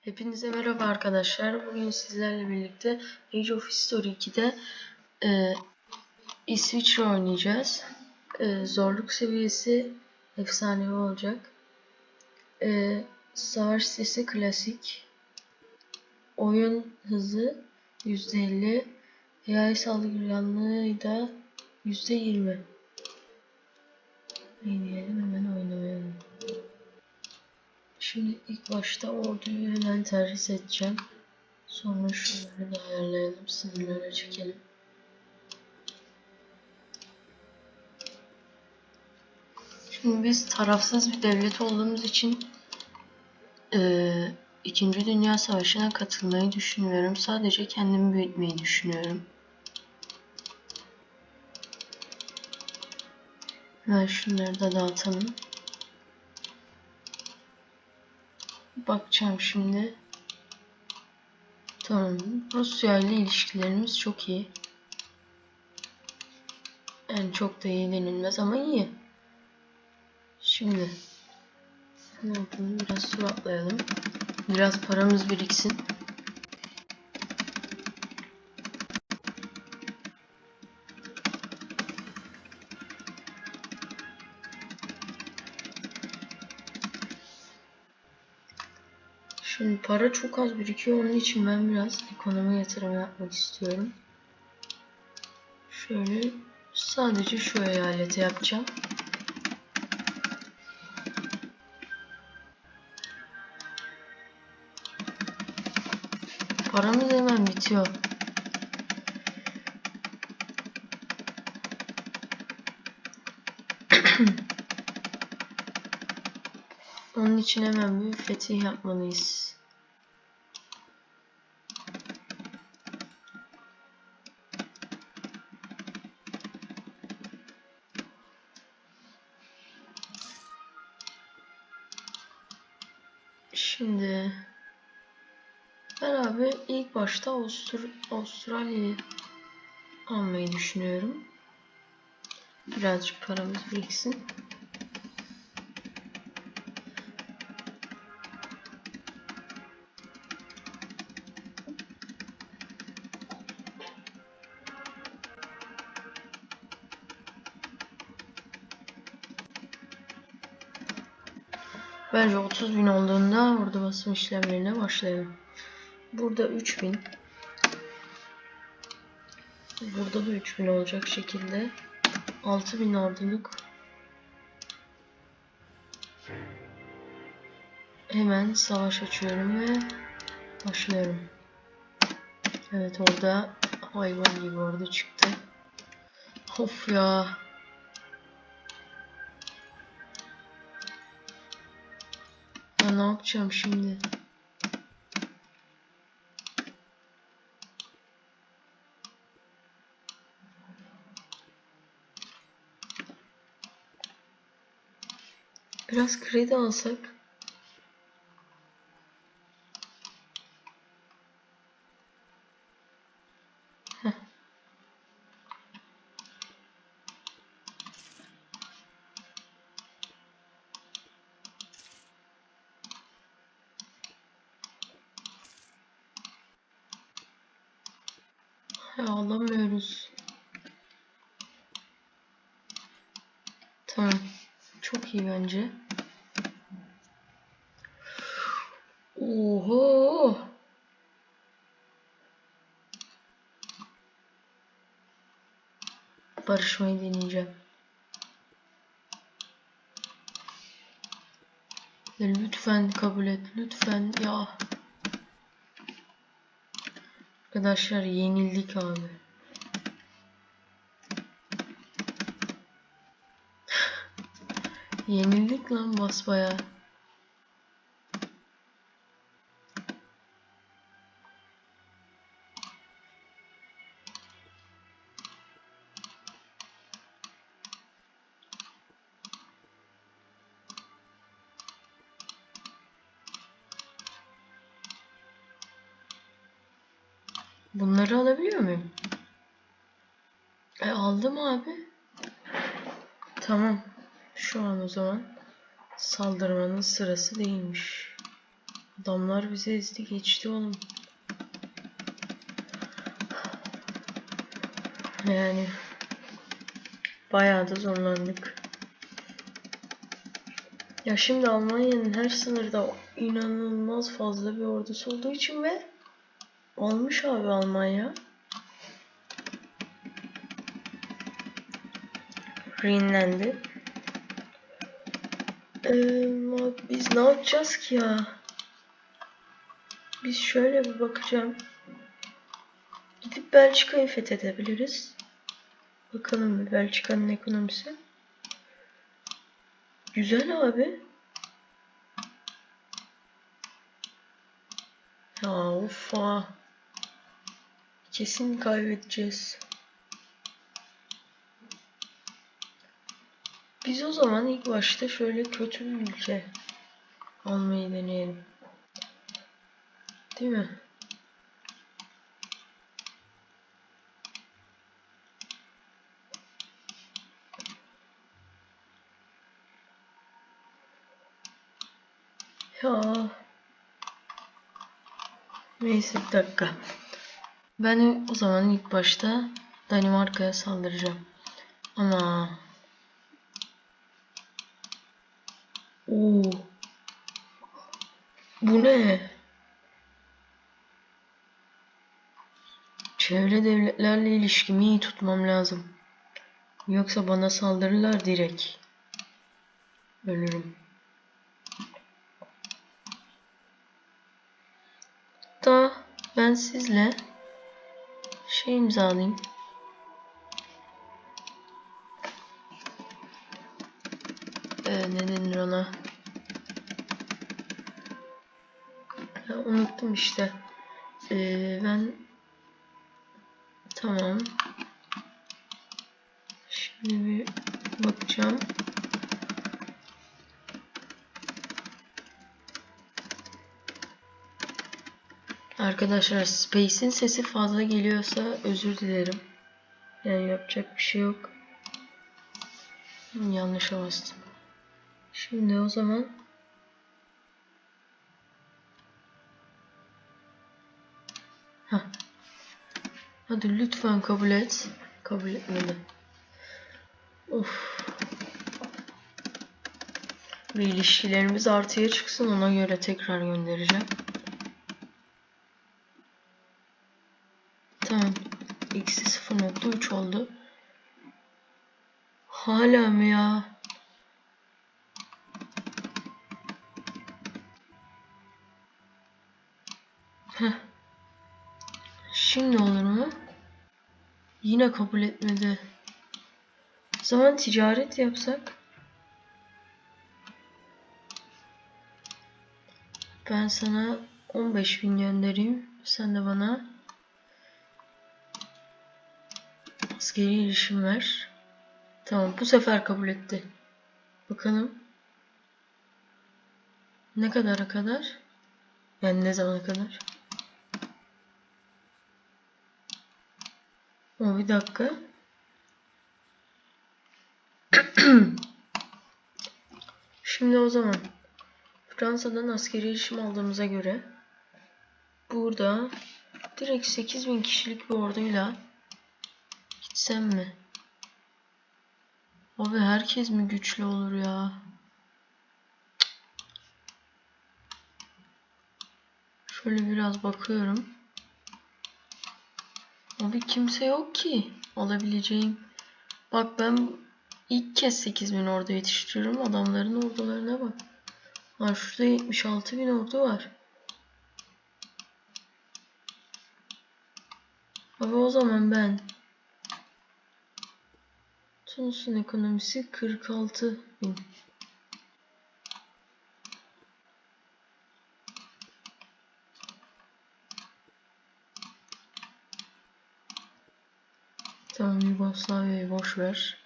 Hepinize merhaba arkadaşlar. Bugün sizlerle birlikte Age of History 2'de e, İsviçre oynayacağız. E, zorluk seviyesi efsanevi olacak. E, savaş sesi klasik. Oyun hızı %50. AI saldırganlığı da %20. Ne diyelim hemen. Şimdi ilk başta orduyu hemen terhis edeceğim. Sonra şunları da ayarlayalım. Sınırlara çekelim. Şimdi biz tarafsız bir devlet olduğumuz için eee İkinci Dünya Savaşı'na katılmayı düşünmüyorum. Sadece kendimi büyütmeyi düşünüyorum. Hemen şunları da dağıtalım. Bakacağım şimdi. Tamam. Rusya ile ilişkilerimiz çok iyi. Yani çok da iyi denilmez ama iyi. Şimdi ne yapalım? Biraz su atlayalım. Biraz paramız biriksin. Şimdi para çok az birikiyor. Onun için ben biraz ekonomi yatırımı yapmak istiyorum. Şöyle sadece şu eyalete yapacağım. Paramız hemen bitiyor. Onun için hemen bir fetih yapmalıyız. Şimdi ben abi ilk başta Avustur Avustralya'yı almayı düşünüyorum. Birazcık paramız biriksin. Bence 30 bin olduğunda orada basım işlemlerine başlayalım. Burada 3000. Burada da 3000 olacak şekilde. 6000 orduluk. Hemen savaş açıyorum ve başlıyorum. Evet orada hayvan gibi orada çıktı. Of ya. Ne yapacağım şimdi? Biraz kredi alsak. Heh. Ya alamıyoruz. Tamam. Çok iyi bence. Oho. Barışmayı deneyeceğim. Lütfen kabul et. Lütfen ya. Arkadaşlar yenildik abi. Yenildik lan basbaya. Tamam. Şu an o zaman saldırmanın sırası değilmiş. Adamlar bize ezdi geçti oğlum. Yani bayağı da zorlandık. Ya şimdi Almanya'nın her sınırda inanılmaz fazla bir ordusu olduğu için ve almış abi Almanya. Greenland'i. Ee, biz ne yapacağız ki ya? Biz şöyle bir bakacağım. Gidip Belçika'yı fethedebiliriz. Bakalım Belçika'nın ekonomisi. Güzel abi. Ya of ha. Kesin kaybedeceğiz. Biz o zaman ilk başta şöyle kötü bir ülke almayı deneyelim. Değil mi? Ya. Neyse bir dakika. Ben o zaman ilk başta Danimarka'ya saldıracağım. Ama Ne? Çevre devletlerle ilişkimi iyi tutmam lazım. Yoksa bana saldırırlar direkt. Ölürüm. Da ben sizle şey imzalayayım. Ee, ne denir ona? Unuttum işte. Ee, ben tamam. Şimdi bir bakacağım. Arkadaşlar Space'in sesi fazla geliyorsa özür dilerim. Yani yapacak bir şey yok. Yanlışa bastım. Şimdi o zaman Hadi lütfen kabul et. Kabul etmedi. Of. Ve ilişkilerimiz artıya çıksın ona göre tekrar göndereceğim. Tamam. X'i 0.3 oldu. Hala mı ya? Yine kabul etmedi. O zaman ticaret yapsak. Ben sana 15 bin göndereyim. Sen de bana askeri ilişim ver. Tamam bu sefer kabul etti. Bakalım. Ne kadara kadar? Yani ne zamana kadar? O bir dakika. Şimdi o zaman Fransa'dan askeri ilişim aldığımıza göre burada direkt 8000 kişilik bir orduyla gitsem mi? Abi herkes mi güçlü olur ya? Şöyle biraz bakıyorum. Abi kimse yok ki alabileceğim. Bak ben ilk kez 8000 ordu yetiştiriyorum. Adamların ordularına bak. Ha şurada 76 bin ordu var. Abi o zaman ben Tunus'un ekonomisi 46 bin. Tamam Yugoslavya'yı boş ver.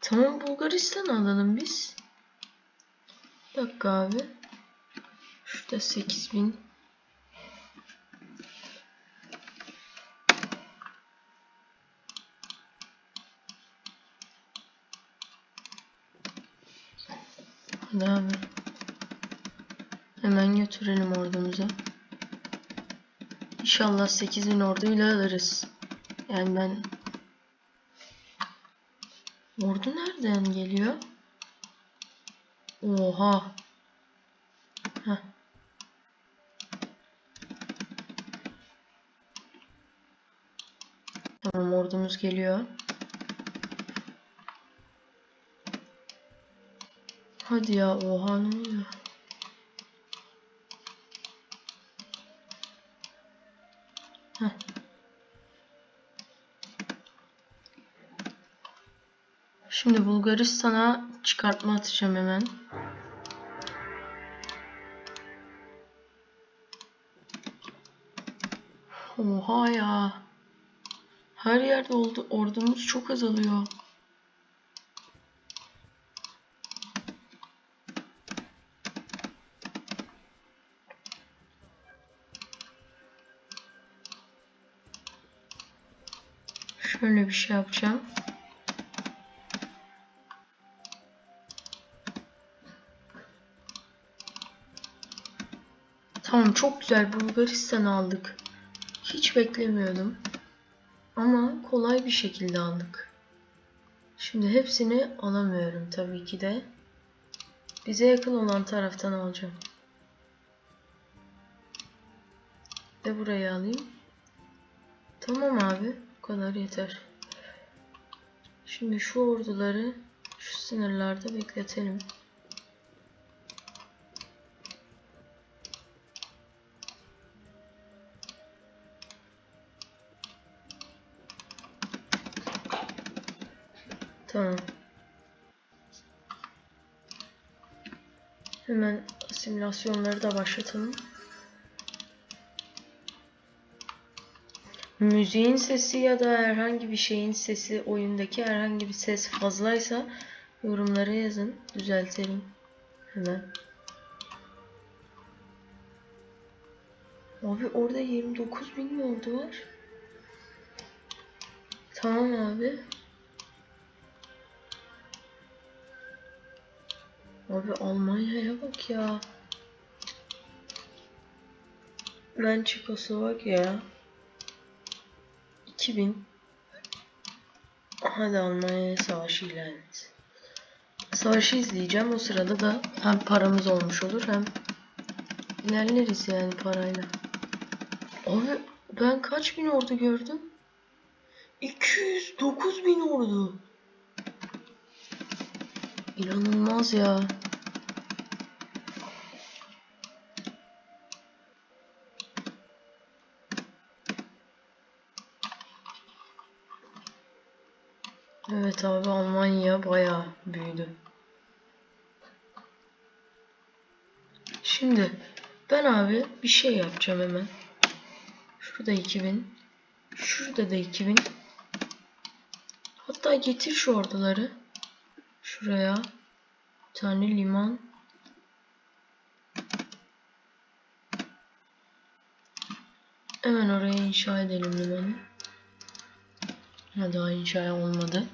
Tamam Bulgaristan alalım biz. Bir dakika abi. Şurada 8000. Hadi abi. Hemen götürelim ordumuza. İnşallah 8000 orduyla alırız. Yani ben... Ordu nereden geliyor? Oha. Heh. Tamam ordumuz geliyor. Hadi ya oha ne oluyor? Şimdi Bulgaristan'a çıkartma atacağım hemen. Oha ya. Her yerde oldu ordumuz çok azalıyor. Şöyle bir şey yapacağım. Tamam çok güzel Bulgaristan aldık. Hiç beklemiyordum. Ama kolay bir şekilde aldık. Şimdi hepsini alamıyorum tabii ki de. Bize yakın olan taraftan alacağım. Ve burayı alayım. Tamam abi. Bu kadar yeter. Şimdi şu orduları şu sınırlarda bekletelim. Tamam. Hemen simülasyonları da başlatalım. Müziğin sesi ya da herhangi bir şeyin sesi, oyundaki herhangi bir ses fazlaysa yorumlara yazın. Düzeltelim. Hemen. Abi orada 29 bin mi oldu var? Tamam abi. Abi Almanya'ya bak ya. Ben Çekoslovakya. 2000. Hadi Almanya savaşı ilan et. Savaşı izleyeceğim. O sırada da hem paramız olmuş olur hem ilerleriz yani parayla. Abi ben kaç bin ordu gördüm? 209 bin ordu. İnanılmaz ya. Evet abi Almanya bayağı büyüdü. Şimdi ben abi bir şey yapacağım hemen. Şurada 2000. Şurada da 2000. Hatta getir şu orduları. Şuraya. Bir tane liman. Hemen oraya inşa edelim limanı. Ha daha inşa olmadı.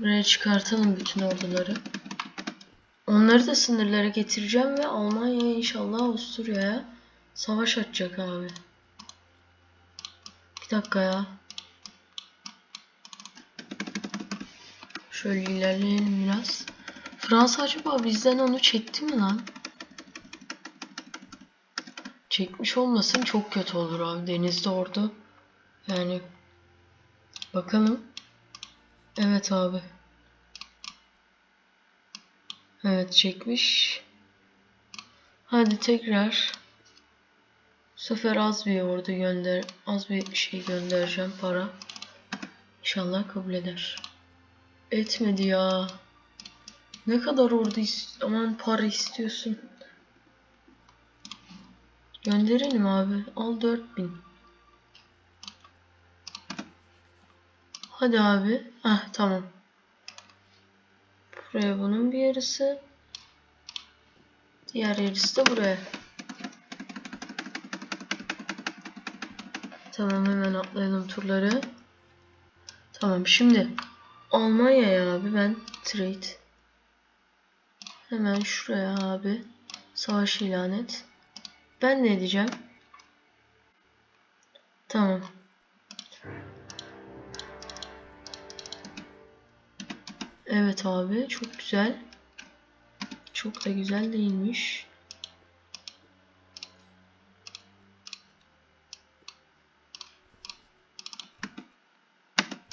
Buraya çıkartalım bütün orduları. Onları da sınırlara getireceğim ve Almanya inşallah Avusturya'ya savaş açacak abi. Bir dakika ya. Şöyle ilerleyelim biraz. Fransa acaba bizden onu çekti mi lan? Çekmiş olmasın çok kötü olur abi. Denizde ordu. Yani bakalım. Evet abi. Evet çekmiş. Hadi tekrar. Bu sefer az bir ordu gönder. Az bir şey göndereceğim para. İnşallah kabul eder. Etmedi ya. Ne kadar ordu aman para istiyorsun. Gönderelim abi. Al 4000. Hadi abi. Ah tamam. Buraya bunun bir yarısı. Diğer yarısı da buraya. Tamam hemen atlayalım turları. Tamam şimdi Almanya'ya abi ben trade Hemen şuraya abi. Savaş ilan et. Ben ne edeceğim? Tamam. Evet abi çok güzel. Çok da güzel değilmiş.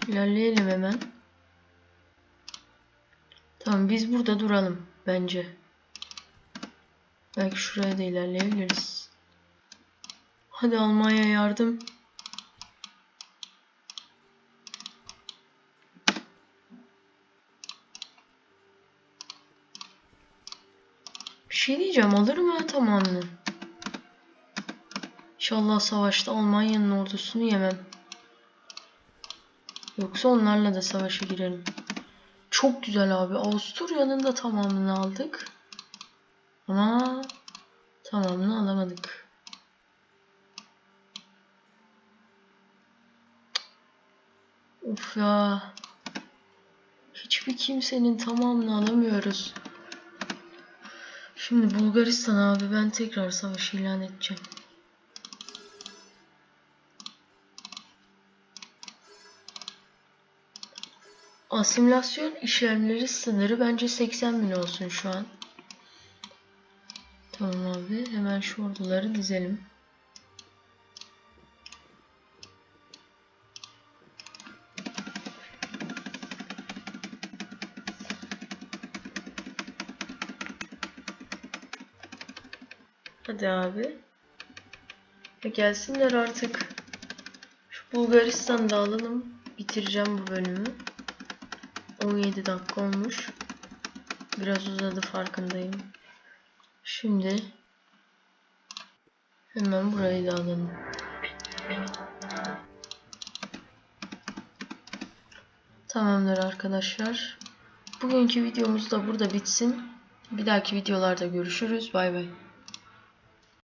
İlerleyelim hemen. Tamam biz burada duralım bence. Belki şuraya da ilerleyebiliriz. Hadi Almanya yardım. Şey diyeceğim alır mı tamamını? İnşallah savaşta Almanya'nın ordusunu yemem. Yoksa onlarla da savaşa girelim. Çok güzel abi. Avusturya'nın da tamamını aldık. Ama tamamını alamadık. Uf ya. Hiçbir kimsenin tamamını alamıyoruz. Şimdi Bulgaristan abi ben tekrar savaş ilan edeceğim. Asimilasyon işlemleri sınırı bence 80 bin olsun şu an. Tamam abi hemen şu orduları dizelim. Hadi abi. Ya gelsinler artık. Şu Bulgaristan'ı da alalım. Bitireceğim bu bölümü. 17 dakika olmuş. Biraz uzadı farkındayım. Şimdi hemen burayı da alalım. Tamamdır arkadaşlar. Bugünkü videomuz da burada bitsin. Bir dahaki videolarda görüşürüz. Bay bay.